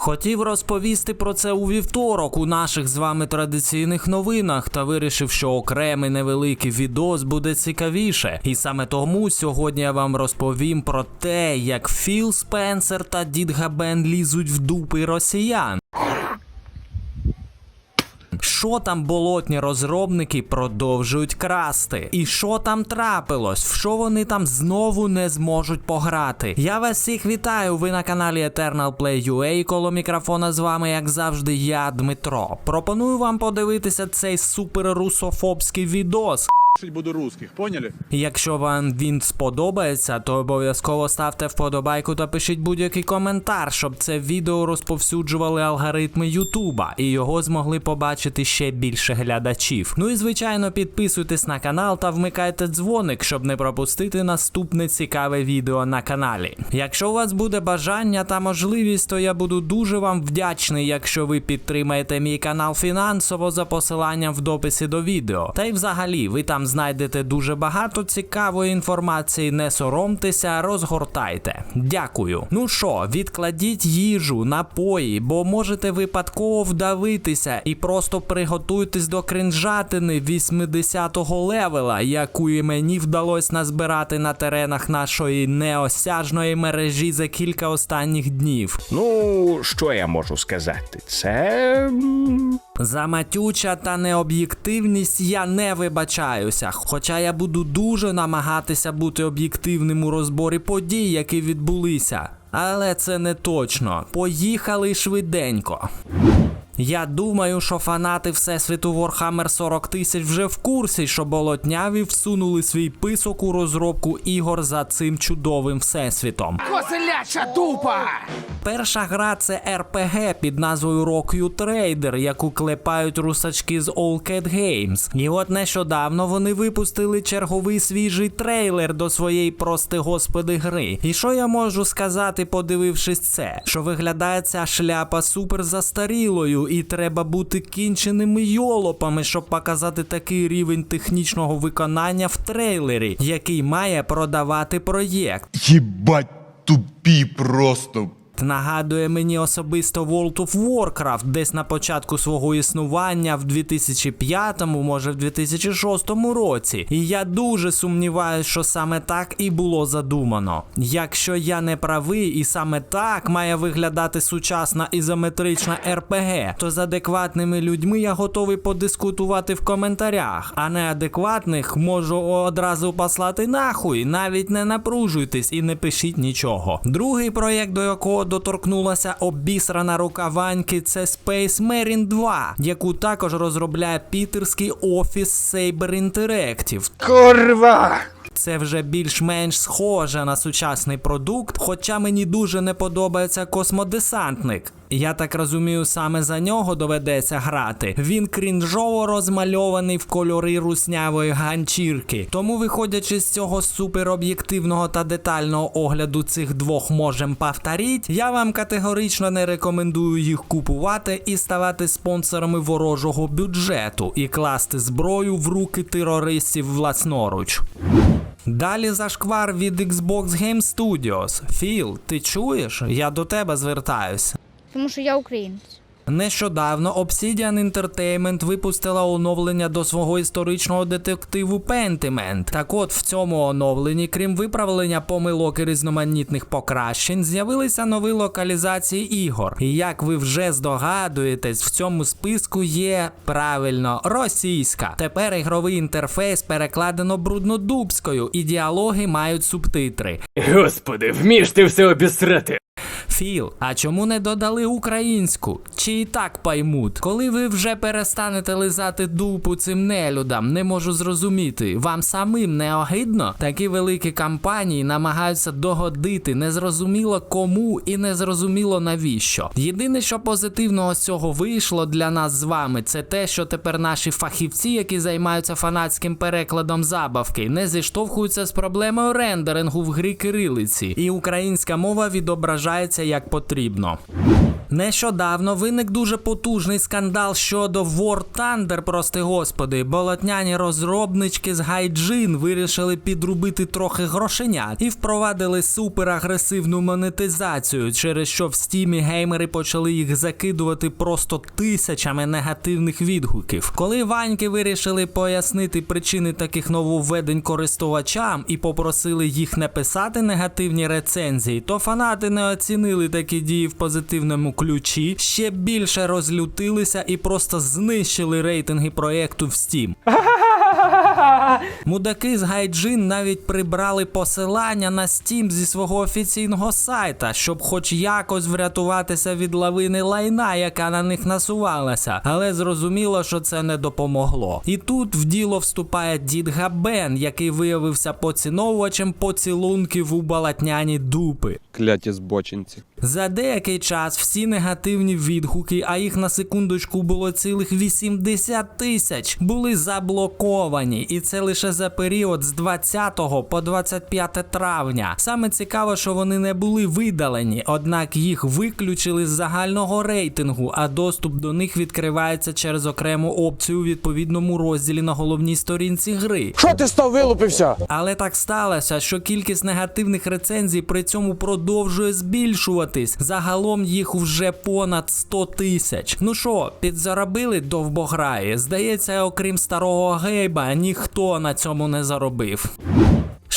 Хотів розповісти про це у вівторок у наших з вами традиційних новинах та вирішив, що окремий невеликий відос буде цікавіше. І саме тому сьогодні я вам розповім про те, як Філ Спенсер та Дід Габен лізуть в дупи росіян. Що там болотні розробники продовжують красти? І що там трапилось? В що вони там знову не зможуть пограти? Я вас всіх вітаю. Ви на каналі Eternal Play UA. Коло мікрофона з вами, як завжди, я Дмитро. Пропоную вам подивитися цей суперрусофобський відос. Буду русских, поняли? Якщо вам він сподобається, то обов'язково ставте вподобайку та пишіть будь-який коментар, щоб це відео розповсюджували алгоритми Ютуба і його змогли побачити ще більше глядачів. Ну і звичайно, підписуйтесь на канал та вмикайте дзвоник, щоб не пропустити наступне цікаве відео на каналі. Якщо у вас буде бажання та можливість, то я буду дуже вам вдячний, якщо ви підтримаєте мій канал фінансово за посиланням в дописі до відео. Та й взагалі, ви там знайдете дуже багато цікавої інформації. Не соромтеся, розгортайте. Дякую. Ну що, відкладіть їжу, напої, бо можете випадково вдавитися і просто приготуйтесь до кринжатини 80-го левела, яку і мені вдалося назбирати на теренах нашої неосяжної мережі за кілька останніх днів. Ну, що я можу сказати? Це. За та необ'єктивність я не вибачаюся, хоча я буду дуже намагатися бути об'єктивним у розборі подій, які відбулися. Але це не точно. Поїхали швиденько. Я думаю, що фанати Всесвіту Warhammer 40 тисяч вже в курсі, що болотняві всунули свій писок у розробку ігор за цим чудовим всесвітом. Козеляча дупа! Перша гра це RPG під назвою Rock You Trader, яку клепають русачки з All Cat Games. І от нещодавно вони випустили черговий свіжий трейлер до своєї прости господи гри. І що я можу сказати, подивившись це? Що виглядає ця шляпа супер застарілою, і треба бути кінченими йолопами, щоб показати такий рівень технічного виконання в трейлері, який має продавати проєкт. Ебать тупі просто. Нагадує мені особисто World of Warcraft десь на початку свого існування в 2005, може в 2006 році. І я дуже сумніваюся, що саме так і було задумано. Якщо я не правий, і саме так має виглядати сучасна ізометрична РПГ, то з адекватними людьми я готовий подискутувати в коментарях, а неадекватних можу одразу послати нахуй. Навіть не напружуйтесь і не пишіть нічого. Другий проєкт, до якого доторкнулася обісрана рука Ваньки, це Space Marine 2, яку також розробляє пітерський офіс Saber Interactive. Курва! Це вже більш-менш схоже на сучасний продукт, хоча мені дуже не подобається космодесантник. Я так розумію, саме за нього доведеться грати. Він крінжово розмальований в кольори руснявої ганчірки. Тому, виходячи з цього супероб'єктивного та детального огляду цих двох можем повторіть, я вам категорично не рекомендую їх купувати і ставати спонсорами ворожого бюджету і класти зброю в руки терористів власноруч. Далі зашквар від Xbox Game Studios. Філ, ти чуєш? Я до тебе звертаюся. Тому що я українець. Нещодавно Obsidian Entertainment випустила оновлення до свого історичного детективу Pentiment. Так от в цьому оновленні, крім виправлення помилок і різноманітних покращень, з'явилися нові локалізації ігор. І як ви вже здогадуєтесь, в цьому списку є правильно російська. Тепер ігровий інтерфейс перекладено бруднодубською, і діалоги мають субтитри. Господи, вмієш ти все обісрати. Філ, а чому не додали українську? Чи і так поймуть? Коли ви вже перестанете лизати дупу цим нелюдам, не можу зрозуміти. Вам самим не огидно? Такі великі компанії намагаються догодити незрозуміло кому і незрозуміло навіщо. Єдине, що позитивного з цього вийшло для нас з вами, це те, що тепер наші фахівці, які займаються фанатським перекладом забавки, не зіштовхуються з проблемою рендерингу в грі кирилиці, і українська мова відображається як потрібно. Нещодавно виник дуже потужний скандал щодо War Thunder, прости господи. Болотняні розробнички з Гайджин вирішили підрубити трохи грошенят і впровадили суперагресивну монетизацію, через що в стімі геймери почали їх закидувати просто тисячами негативних відгуків. Коли ваньки вирішили пояснити причини таких нововведень користувачам і попросили їх не писати негативні рецензії, то фанати не оцінили такі дії в позитивному ключі, ще більше розлютилися і просто знищили рейтинги проєкту в Steam. Мудаки з Гайджин навіть прибрали посилання на Steam зі свого офіційного сайта, щоб хоч якось врятуватися від лавини лайна, яка на них насувалася. Але зрозуміло, що це не допомогло. І тут в діло вступає дід Габен, який виявився поціновувачем поцілунків у балатняні дупи. Кляті збочинці. Merci. За деякий час всі негативні відгуки, а їх на секундочку було цілих 80 тисяч, були заблоковані, і це лише за період з 20 по 25 травня. Саме цікаво, що вони не були видалені, однак їх виключили з загального рейтингу, а доступ до них відкривається через окрему опцію у відповідному розділі на головній сторінці гри. Що ти став вилупився? Але так сталося, що кількість негативних рецензій при цьому продовжує збільшуватись. Загалом їх вже понад 100 тисяч. Ну що, підзаробили довбограї? Здається, окрім старого гейба, ніхто на цьому не заробив.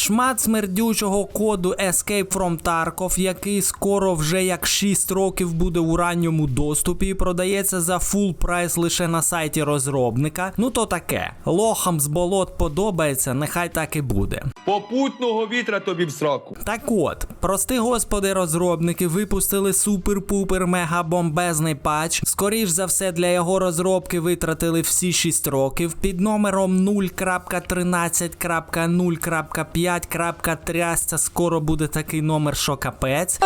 Шмат смердючого коду Escape from Tarkov, який скоро вже як 6 років буде у ранньому доступі і продається за фул прайс лише на сайті розробника. Ну то таке. Лохам з болот подобається, нехай так і буде. Попутного вітра тобі в сраку. Так от, прости господи, розробники випустили супер-пупер мега бомбезний патч. Скоріш за все, для його розробки витратили всі 6 років під номером 0.13.0.5. Трясця скоро буде такий номер, що капець.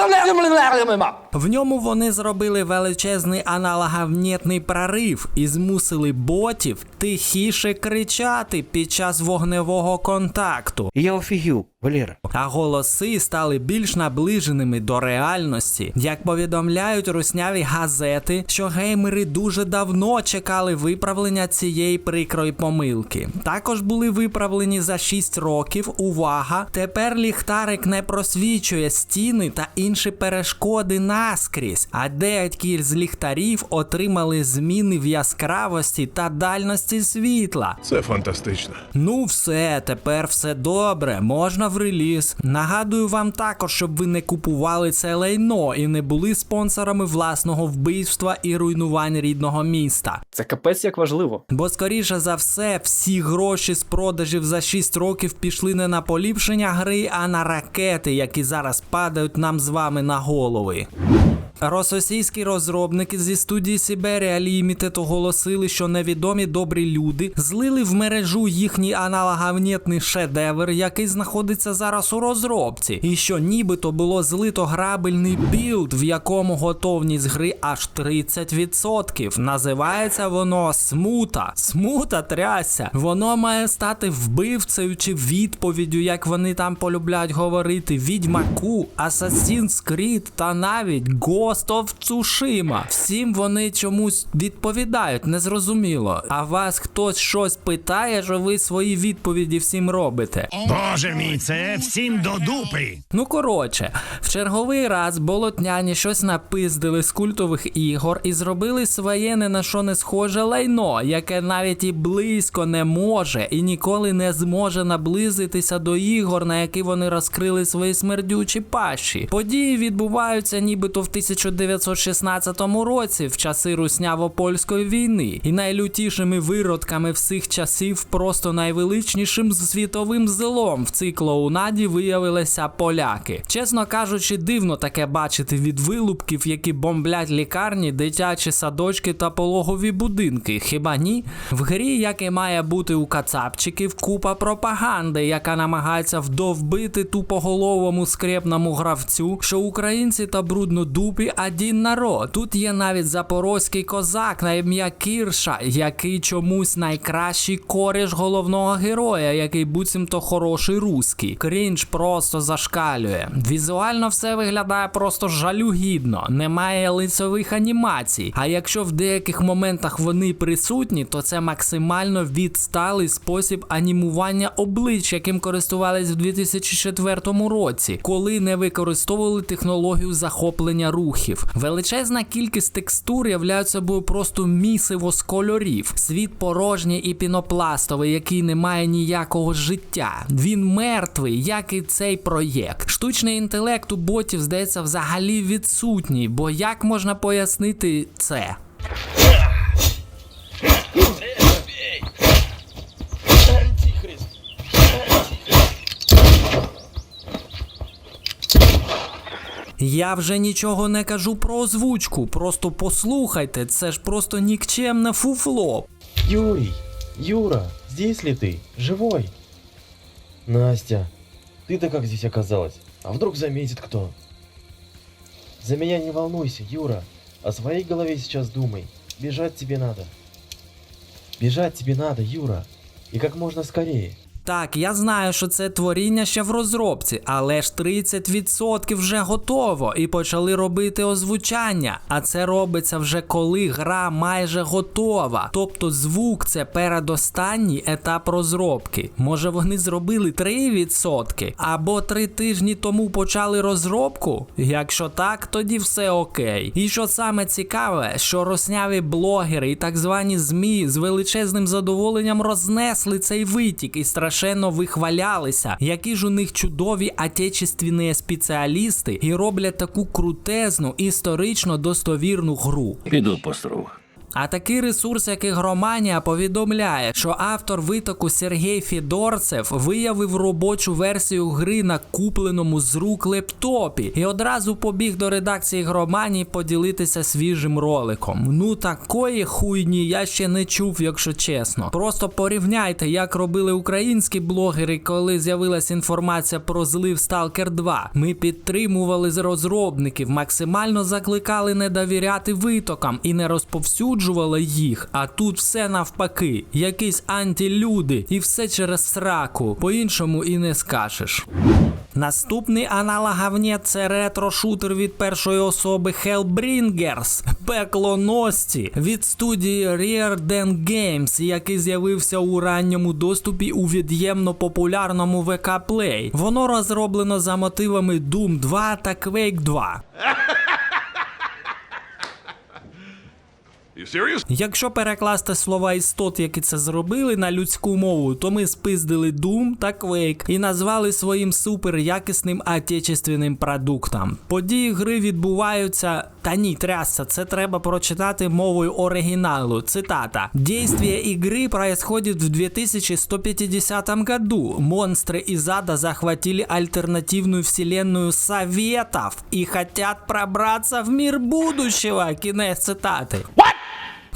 В ньому вони зробили величезний аналоговнєтний прорив і змусили ботів тихіше кричати під час вогневого контакту. Я офігів, Валера. А голоси стали більш наближеними до реальності. Як повідомляють русняві газети, що геймери дуже давно чекали виправлення цієї прикрої помилки. Також були виправлені за 6 років. Увага! Тепер ліхтарик не просвічує стіни та інші перешкоди наскрізь, а деякі з ліхтарів отримали зміни в яскравості та дальності світла. Це фантастично. Ну все, тепер все добре, можна в реліз. Нагадую вам також, щоб ви не купували це лайно і не були спонсорами власного вбивства і руйнувань рідного міста. Це капець як важливо. Бо скоріше за все, всі гроші з продажів за 6 років пішли не на поліпшення гри, а на ракети, які зараз падають нам з вами на голови. Російські розробники зі студії Siberia Limited оголосили, що невідомі добрі люди злили в мережу їхній аналоговнєтний шедевр, який знаходиться зараз у розробці, і що нібито було злито грабельний білд, в якому готовність гри аж 30%. Називається воно смута. Смута трясся. Воно має стати вбивцею чи відповіддю, як вони там полюблять говорити, відьмаку, Assassin's Creed та навіть Ghost of Tsushima. Всім вони чомусь відповідають, незрозуміло. А вас хтось щось питає, що ви свої відповіді всім робите. Боже мій, це всім до дупи. Ну коротше, в черговий раз болотняні щось напиздили з культових ігор і зробили своє не на що не схоже лайно, яке навіть і близько не може і ніколи не зможе наблизитися до ігор, на які вони розкрили свої смердючі пащі. Події відбуваються нібито в 1916 році, в часи русняво-польської війни, і найлютішими виродками всіх часів, просто найвеличнішим світовим злом в цій клоунаді виявилися поляки. Чесно кажучи, дивно таке бачити від вилупків, які бомблять лікарні, дитячі садочки та пологові будинки. Хіба ні? В грі, як і має бути у кацапчиків, купа пропаганди, яка намагається вдовбити тупоголовому скрепному гравцю, що українці та бруднодупі групі Один народ. Тут є навіть запорозький козак на ім'я Кірша, який чомусь найкращий коріш головного героя, який буцімто хороший русський. Крінж просто зашкалює. Візуально все виглядає просто жалюгідно, немає лицевих анімацій. А якщо в деяких моментах вони присутні, то це максимально відсталий спосіб анімування облич, яким користувались в 2004 році, коли не використовували технологію захоплення рухів. Величезна кількість текстур являють собою просто місиво з кольорів. Світ порожній і пінопластовий, який не має ніякого життя. Він мертвий, як і цей проєкт. Штучний інтелект у ботів здається взагалі відсутній, бо як можна пояснити це? Я вже нічого не кажу про озвучку, просто послухайте, це ж просто нікчемне фуфло. Юрий, Юра, здесь ли ты? Живой? Настя, ты-то как здесь оказалась? А вдруг заметит кто? За меня не волнуйся, Юра. О своей голове сейчас думай. Бежать тебе надо. Бежать тебе надо, Юра. И как можно скорее. Так, я знаю, що це творіння ще в розробці, але ж 30% вже готово і почали робити озвучання. А це робиться вже коли гра майже готова. Тобто звук це передостанній етап розробки. Може вони зробили 3% або 3 тижні тому почали розробку? Якщо так, тоді все окей. І що саме цікаве, що росняві блогери і так звані ЗМІ з величезним задоволенням рознесли цей витік і страшенно вихвалялися, які ж у них чудові отечественні спеціалісти і роблять таку крутезну історично достовірну гру. Піду поструг. А такий ресурс, як Ігроманія, повідомляє, що автор витоку Сергій Фідорцев виявив робочу версію гри на купленому з рук лептопі і одразу побіг до редакції Ігроманії поділитися свіжим роликом. Ну такої хуйні я ще не чув, якщо чесно. Просто порівняйте, як робили українські блогери, коли з'явилася інформація про злив Stalker 2. Ми підтримували з розробників, максимально закликали не довіряти витокам і не розповсюджували їх. А тут все навпаки, якісь антилюди, і все через сраку. По-іншому і не скажеш. Наступний аналог це ретро-шутер від першої особи Hellbringers Пекло Ності від студії Rearden Games, який з'явився у ранньому доступі у від'ємно популярному ВК Play. Воно розроблено за мотивами Doom 2 та Quake 2. Якщо перекласти слова істот, які це зробили на людську мову, то ми спиздили Doom та Quake і назвали своїм супер якісним отечественним продуктом. Події гри відбуваються. Та ні, трясся, це треба прочитати мовою оригіналу. Цитата: Действие игры происходит в 2150 году. Монстры из ада захватили альтернативную вселенную Советов и хотят пробраться в мир будущего. Кінець цитати.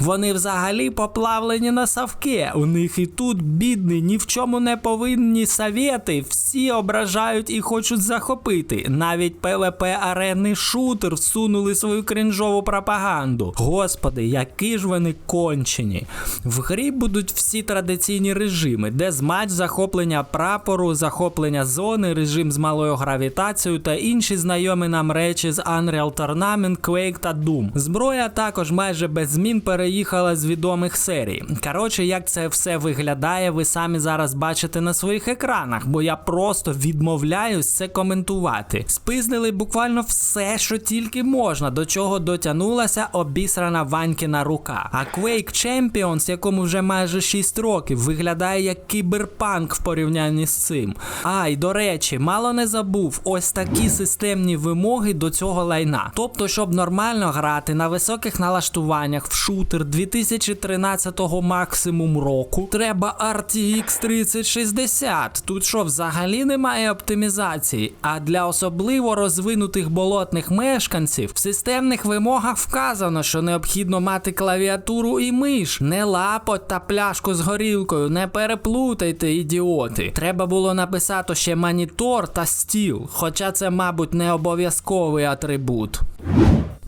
Вони взагалі поплавлені на савке. У них і тут бідні, ні в чому не повинні совєти. Всі ображають і хочуть захопити. Навіть ПВП аренний шутер всунули свою крінжову пропаганду. Господи, які ж вони кончені. В грі будуть всі традиційні режими: дезматч, захоплення прапору, захоплення зони, режим з малою гравітацією та інші знайомі нам речі з Unreal Tournament, Quake та Doom. Зброя також майже без змін переїхала з відомих серій. Коротше, як це все виглядає, ви самі зараз бачите на своїх екранах, бо я просто відмовляюсь це коментувати. Спизнили буквально все, що тільки можна, до чого дотягнулася обісрана Ванькіна рука. А Quake Champions, якому вже майже 6 років, виглядає як кіберпанк в порівнянні з цим. А, і до речі, мало не забув, ось такі системні вимоги до цього лайна. Тобто, щоб нормально грати на високих налаштуваннях в шутер 2013 максимум року, треба RTX 3060. Тут що, взагалі немає оптимізації? А для особливо розвинутих болотних мешканців в системних вимогах вказано, що необхідно мати клавіатуру і миш, не лапоть та пляшку з горілкою. Не переплутайте, ідіоти. Треба було написати ще монітор та стіл, хоча це, мабуть, не обов'язковий атрибут.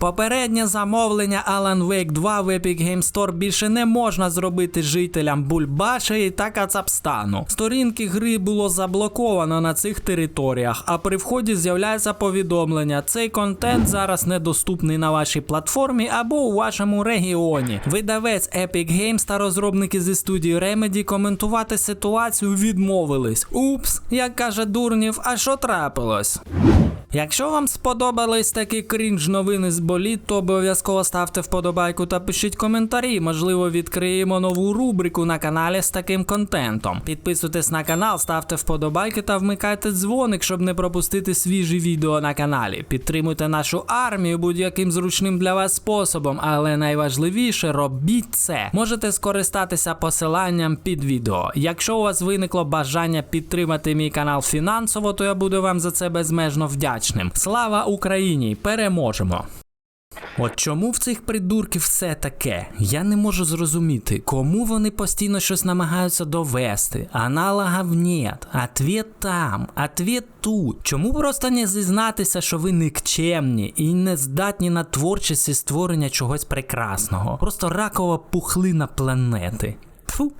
Попереднє замовлення Alan Wake 2 в Epic Games Store більше не можна зробити жителям Бульбаші та Кацапстану. Сторінки гри було заблоковано на цих територіях, а при вході з'являється повідомлення: цей контент зараз недоступний на вашій платформі або у вашому регіоні. Видавець Epic Games та розробники зі студії Remedy коментувати ситуацію відмовились. Упс, як каже Дурнів, а що трапилось? Якщо вам сподобались такі крінж новини з боліт, то обов'язково ставте вподобайку та пишіть коментарі. Можливо, відкриємо нову рубрику на каналі з таким контентом. Підписуйтесь на канал, ставте вподобайки та вмикайте дзвоник, щоб не пропустити свіжі відео на каналі. Підтримуйте нашу армію будь-яким зручним для вас способом, але найважливіше робіть це. Можете скористатися посиланням під відео. Якщо у вас виникло бажання підтримати мій канал фінансово, то я буду вам за це безмежно вдячним. Слава Україні! Переможемо! От чому в цих придурків все таке? Я не можу зрозуміти, кому вони постійно щось намагаються довести. Аналогів нет. Ответ там, ответ тут. Чому просто не зізнатися, що ви никчемні і не здатні на творчість і створення чогось прекрасного? Просто ракова пухлина планети. Фу.